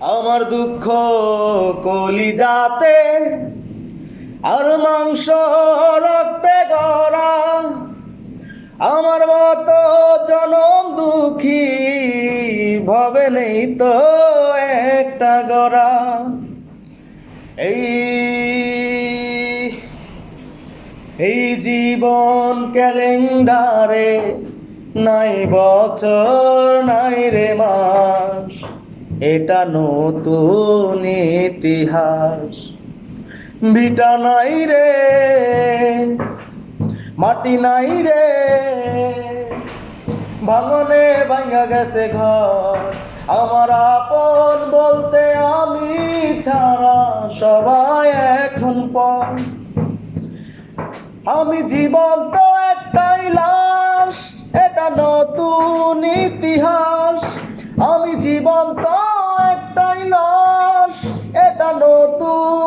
আমার দুঃখ কলি যাতে আর মাংস রক্তে গড়া। আমার মতো জনম দুঃখী ভবে নেই তো একটা গড়া। এই এই জীবন ক্যালেন্ডারে নাই বছর, নাই রে মাস। এটা নতুন ইতিহাস। বিটা নাই রে, মাটি নাই রে। ভাঙনে ভাঙা গেছে ঘর। আমার আপন বলতে আমি ছাড়া সবাই এখন পর। আমি জীবন্ত একটাই লাশ, এটা নতুন ইতিহাস। আমি জীবন্ত Oh.